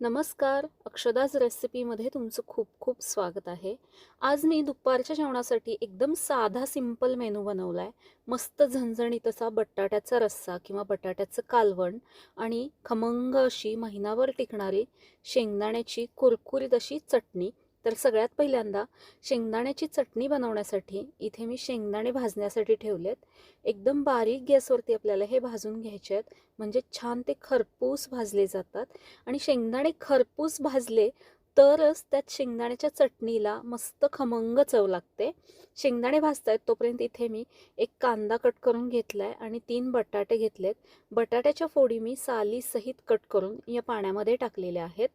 नमस्कार अक्षदाज रेसिपीमध्ये तुमचं खूप खूप स्वागत आहे. आज मी दुपारच्या जेवणासाठी एकदम साधा सिंपल मेनू बनवला आहे मस्त झणझणीत असा बटाट्याचा रस्सा किंवा बटाट्याचं कालवण आणि खमंग अशी महिनाभर टिकणारी शेंगदाण्याची कुरकुरीत अशी चटणी तर सगळ्यात पहिल्यांदा शेंगदाण्याची चटणी बनवण्यासाठी इथे मी शेंगदाणे भाजण्यासाठी ठेवलेत. एकदम बारीक गॅसवरती आपल्याला हे भाजून घ्यायचे आहेत. म्हणजे छान ते खरपूस भाजले जातात. आणि शेंगदाणे खरपूस भाजले तरच त्यात शेंगदाण्याच्या चटणीला मस्त खमंग चव लागते. शेंगदाणे भाजतायत तोपर्यंत इथे मी एक कांदा कट करून घेतला आहे आणि तीन बटाटे घेतलेत. बटाट्याच्या फोडी मी सालीसहित कट करून या पाण्यामध्ये टाकलेल्या आहेत.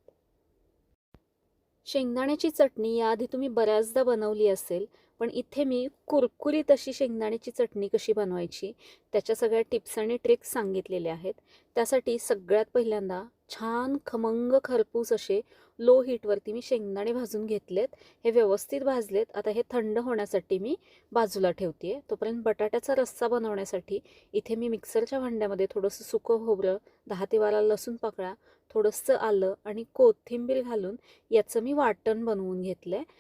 शेंगदाण्याची चटणी याआधी तुम्ही बऱ्याचदा बनवली असेल पण इथे मी कुरकुरीत अशी शेंगदाण्याची चटणी कशी बनवायची त्याच्या सगळ्या टिप्स आणि ट्रिक्स सांगितलेल्या आहेत. त्यासाठी सगळ्यात पहिल्यांदा छान खमंग खरपूस असे लो हीटवरती मी शेंगदाणे भाजून घेतलेत. हे व्यवस्थित भाजलेत. आता हे थंड होण्यासाठी मी बाजूला ठेवते आहे तोपर्यंत बटाट्याचा रस्सा बनवण्यासाठी इथे मी मिक्सरच्या भांड्यामध्ये थोडंसं सुकं खोबरं दहा ते बारा लसूण पाकळा थोडंसं आलं आणि कोथिंबीर घालून याचं मी वाटण बनवून घेतलं आहे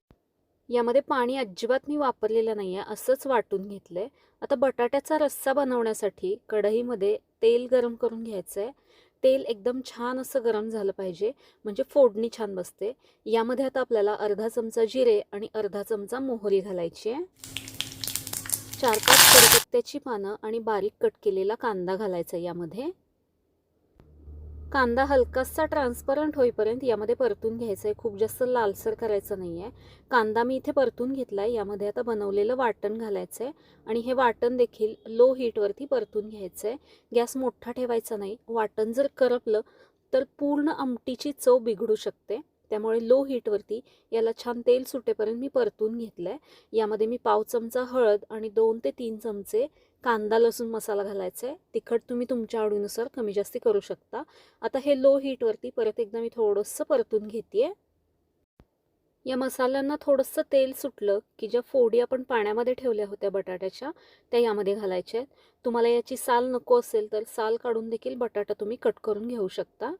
यामध्ये पाणी अजिबात मी वापरलेलं नाही आहे असंच वाटून घेतलं आहे आता बटाट्याचा रस्सा बनवण्यासाठी कढईमध्ये तेल गरम करून घ्यायचं आहे तेल एकदम छान असं गरम झालं पाहिजे म्हणजे फोडणी छान बसते. यामध्ये आता आपल्याला अर्धा चमचा जिरे आणि अर्धा चमचा मोहरी घालायची आहे. चार पाच कडपत्त्याची पानं आणि बारीक कट केलेला कांदा घालायचा यामध्ये. कांदा हलकासा ट्रान्सपरंट होईपर्यंत यामध्ये परतून घ्यायचं आहे खूप जास्त लालसर करायचं नाही आहे कांदा मी इथे परतून घेतला आहे यामध्ये आता बनवलेलं वाटण घालायचं आहे आणि हे वाटण देखील लो हीटवरती परतून घ्यायचं आहे गॅस मोठा ठेवायचा नाही. वाटण जर करपलं तर पूर्ण आमटीची चव बिघडू शकते. त्यामुळे लो हीटवरती याला छान तेल सुटेपर्यंत मी परतून घेतलं आहे यामध्ये मी पाव चमचा हळद आणि दोन ते तीन चमचे कांदा लसूण मसाला घालायचा आहे तिखट तुम्ही तुमच्या आवडीनुसार कमी जास्ती करू शकता. आता हे लो हीटवरती परत एकदा मी थोडंसं परतून घेते या मसाल्यांना थोडंसं तेल सुटलं की ज्या फोडी आपण पाण्यामध्ये ठेवल्या होत्या बटाट्याच्या त्या यामध्ये घालायच्या आहेत. तुम्हाला याची साल नको असेल तर साल काढून देखील बटाटा तुम्ही कट करून घेऊ शकता.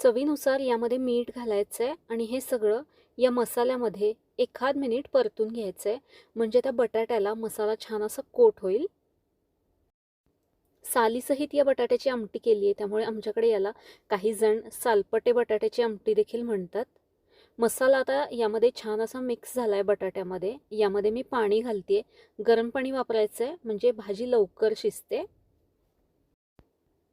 चवीनुसार यामध्ये मीठ घालायचं आहे आणि हे सगळं या मसाल्यामध्ये एखाद मिनिट परतून घ्यायचं आहे म्हणजे त्या बटाट्याला मसाला छान असा कोट होईल. सालीसहित या बटाट्याची आमटी केली आहे. त्यामुळे आमच्याकडे याला काही जण सालपटे बटाट्याची आमटी देखील म्हणतात. मसाला आता यामध्ये छान असा मिक्स झाला आहे बटाट्यामध्ये. यामध्ये मी पाणी घालते गरम पाणी वापरायचं आहे म्हणजे भाजी लवकर शिजते.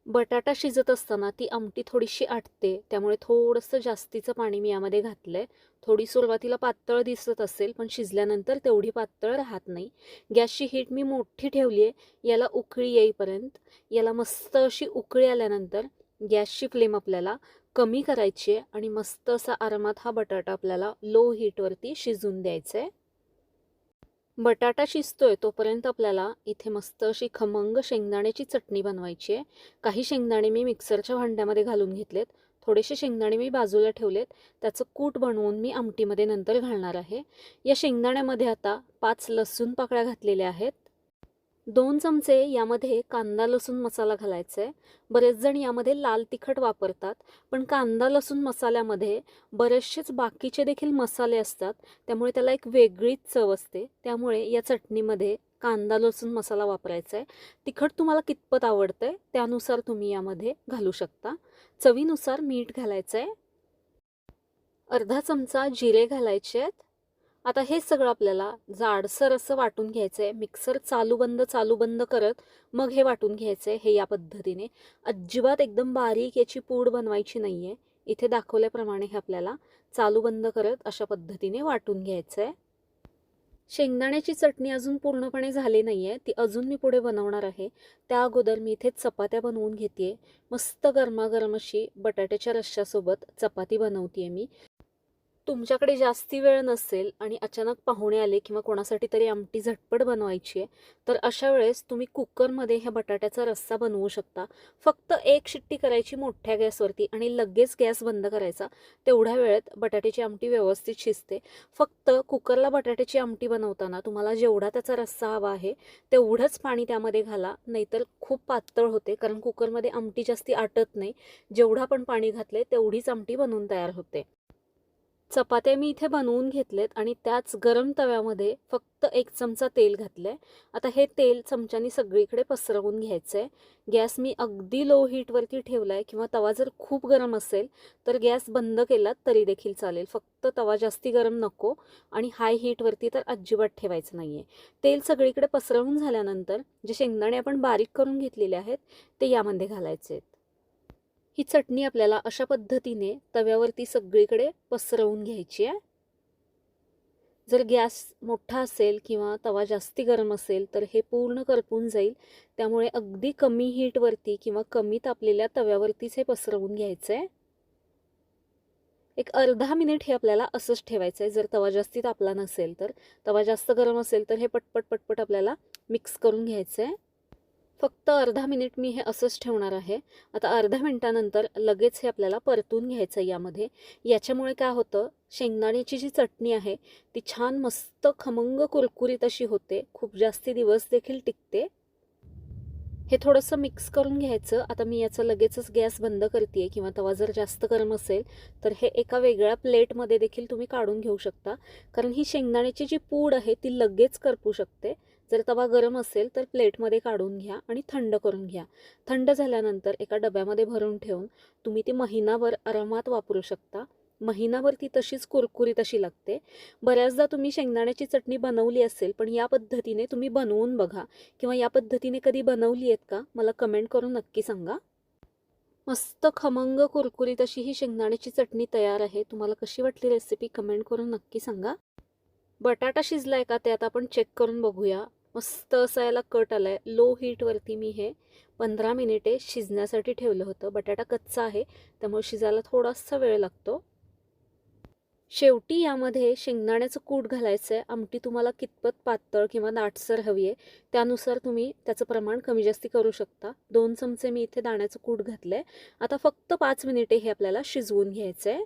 बटाटा शिजत असताना ती आमटी थोडीशी आटते. त्यामुळे थोडंसं जास्तीचं पाणी मी यामध्ये घातलं आहे थोडी सुरुवातीला पातळ दिसत असेल पण शिजल्यानंतर तेवढी पातळ राहत नाही. गॅसची हीट मी मोठी ठेवली आहे. याला उकळी येईपर्यंत याला मस्त अशी उकळी आल्यानंतर गॅसची फ्लेम आपल्याला कमी करायची आहे आणि मस्त असा आरामात हा बटाटा आपल्याला लो हीटवरती शिजून द्यायचा आहे. बटाटा शिजतोय तोपर्यंत आपल्याला इथे मस्त अशी खमंग शेंगदाण्याची चटणी बनवायची आहे. काही शेंगदाणे मी मिक्सरच्या भांड्यामध्ये घालून घेतलेत. थोडेसे शेंगदाणे मी बाजूला ठेवलेत. त्याचं कूट बनवून मी आमटीमध्ये नंतर घालणार आहे. या शेंगदाण्यामध्ये आता पाच लसूण पाकळ्या घातलेल्या आहेत. दोन चमचे यामध्ये कांदा लसूण मसाला घालायचा. आहे बरेच जण यामध्ये लाल तिखट वापरतात पण कांदा लसूण मसाल्यामध्ये बरेचसेच बाकीचे देखील मसाले असतात. त्यामुळे त्याला एक वेगळीच चव असते. त्यामुळे या चटणीमध्ये कांदा लसूण मसाला वापरायचा आहे तिखट तुम्हाला कितपत आवडतं आहे त्यानुसार तुम्ही यामध्ये घालू शकता. चवीनुसार मीठ घालायचं आहे अर्धा चमचा जिरे घालायचे आहेत आता हे सगळं आपल्याला जाडसर असं वाटून घ्यायचं आहे मिक्सर चालू बंद चालू बंद करत मग हे वाटून घ्यायचं आहे हे या पद्धतीने. अजिबात एकदम बारीक याची पूड बनवायची नाही आहे इथे दाखवल्याप्रमाणे हे आपल्याला चालू बंद करत अशा पद्धतीने वाटून घ्यायचं आहे शेंगदाण्याची चटणी अजून पूर्णपणे झाली नाही आहे ती अजून मी पुढे बनवणार आहे. त्या अगोदर मी इथे चपात्या बनवून घेते मस्त गरमागरम अशी बटाट्याच्या रश्श्यासोबत चपाती बनवते मी. तुमच्याकडे जास्ती वेळ नसेल आणि अचानक पाहुणे आले किंवा कोणासाठी तरी आमटी झटपट बनवायची आहे तर अशा वेळेस तुम्ही कुकरमध्ये ह्या बटाट्याचा रस्सा बनवू शकता. फक्त एक शिट्टी करायची मोठ्या गॅसवरती आणि लगेच गॅस बंद करायचा. तेवढ्या वेळेत बटाट्याची आमटी व्यवस्थित शिजते. फक्त कुकरला बटाट्याची आमटी बनवताना तुम्हाला जेवढा त्याचा रस्सा हवा आहे तेवढंच पाणी त्यामध्ये घाला. नाहीतर खूप पातळ होते कारण कुकरमध्ये आमटी जास्ती आटत नाही. जेवढा पण पाणी घातले तेवढीच आमटी बनवून तयार होते. चपात्या मी इथे बनवून घेतलेत आणि त्याच गरम तव्यामध्ये फक्त एक चमचा तेल घातलं आहे आता हे तेल चमच्यानी सगळीकडे पसरवून घ्यायचं आहे गॅस मी अगदी लो हीटवरती ठेवला आहे किंवा तवा जर खूप गरम असेल तर गॅस बंद केलात तरी देखील चालेल. फक्त तवा जास्ती गरम नको आणि हाय हीटवरती तर अजिबात ठेवायचं नाही आहे तेल सगळीकडे पसरवून झाल्यानंतर जे शेंगदाणे आपण बारीक करून घेतलेले आहेत ते यामध्ये घालायचे आहेत ही चटणी आपल्याला अशा पद्धतीने तव्यावरती सगळीकडे पसरवून घ्यायची आहे. जर गॅस मोठा असेल किंवा तवा जास्ती गरम असेल तर हे पूर्ण करपून जाईल. त्यामुळे अगदी कमी हीटवरती किंवा कमी तापलेल्या तव्यावरतीच हे पसरवून घ्यायचं आहे. एक अर्धा मिनिट हे आपल्याला असंच ठेवायचं आहे. जर तवा जास्ती तापला नसेल तर तवा जास्त गरम असेल तर हे पटपट पटपट आपल्याला मिक्स करून घ्यायचं आहे. फक्त अर्धा मिनिट मी हे असंच ठेवणार आहे. आता अर्धा मिनटानंतर लगेच हे आपल्याला परतून घ्यायचं आहे यामध्ये. याच्यामुळे काय होतं शेंगदाण्याची जी चटणी आहे ती छान मस्त खमंग कुरकुरीत अशी होते. खूप जास्ती दिवस देखील टिकते. हे थोडंसं मिक्स करून घ्यायचं. आता मी याचं लगेचच गॅस बंद करते किंवा तवा जर जास्त गरम असेल तर हे एका वेगळ्या प्लेटमध्ये देखील तुम्ही काढून घेऊ शकता. कारण ही शेंगदाण्याची जी पूड आहे ती लगेच करपू शकते. जर तवा गरम असेल तर प्लेटमध्ये काढून घ्या आणि थंड करून घ्या. थंड झाल्यानंतर एका डब्यामध्ये भरून ठेवून तुम्ही ती महिनाभर आरामात वापरू शकता. महिनाभर ती तशीच कुरकुरीत अशी लागते. बऱ्याचदा तुम्ही शेंगदाण्याची चटणी बनवली असेल पण या पद्धतीने तुम्ही बनवून बघा किंवा या पद्धतीने कधी बनवली आहेत का मला कमेंट करून नक्की सांगा. मस्त खमंग कुरकुरीत अशी ही शेंगदाण्याची चटणी तयार आहे. तुम्हाला कशी वाटली रेसिपी कमेंट करून नक्की सांगा. बटाटा शिजलाय का ते आता आपण चेक करून बघूया. मस्त असा याला कट आला आहे लो हीटवरती मी हे पंधरा मिनिटे शिजण्यासाठी ठेवलं होतं. बटाटा कच्चा आहे त्यामुळे शिजायला थोडासा वेळ लागतो. शेवटी यामध्ये शेंगदाण्याचं कूट घालायचं आहे आमटी तुम्हाला कितपत पातळ किंवा दाटसर हवी आहे त्यानुसार तुम्ही त्याचं प्रमाण कमी जास्ती करू शकता. दोन चमचे मी इथे दाण्याचं कूट घातलं आहे आता फक्त पाच मिनिटे हे आपल्याला शिजवून घ्यायचं आहे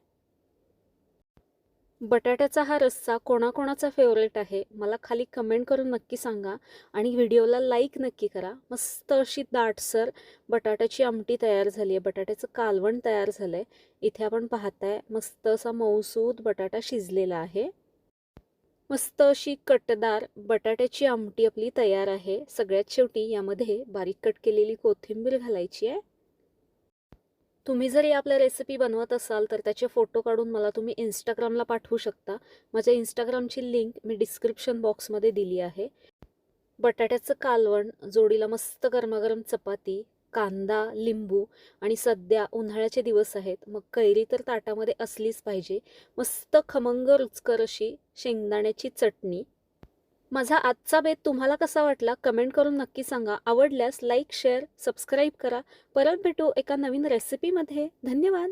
बटाट्याचा हा रस्सा कोणाकोणाचा फेवरेट आहे? मला खाली कमेंट करून नक्की सांगा. आणि व्हिडिओला लाईक नक्की करा. मस्त अशी दाटसर बटाट्याची आमटी तयार झाली आहे बटाट्याचं कालवण तयार झालं आहे इथे आपण पाहताय मस्त असा मऊसूद बटाटा शिजलेला आहे. मस्त अशी कटदार बटाट्याची आमटी आपली तयार आहे. सगळ्यात शेवटी यामध्ये बारीक कट केलेली कोथिंबीर घालायची आहे. तुम्ही जरी आपल्या रेसिपी बनवत असाल तर त्याचे फोटो काढून मला तुम्ही इंस्टाग्रामला पाठवू शकता. माझ्या इंस्टाग्रामची लिंक मी डिस्क्रिप्शन बॉक्समध्ये दिली आहे. बटाट्याचं कालवण जोडीला मस्त गरमागरम चपाती कांदा लिंबू आणि सध्या उन्हाळ्याचे दिवस आहेत. मग कैरी तर ताटामध्ये असलीच पाहिजे. मस्त खमंग रुचकर अशी शेंगदाण्याची चटणी. माझा आजचा बेत तुम्हाला कसा वाटला कमेंट करून नक्की सांगा. आवडल्यास लाईक शेअर सबस्क्राईब करा. परत भेटू एका नवीन रेसिपीमध्ये. धन्यवाद.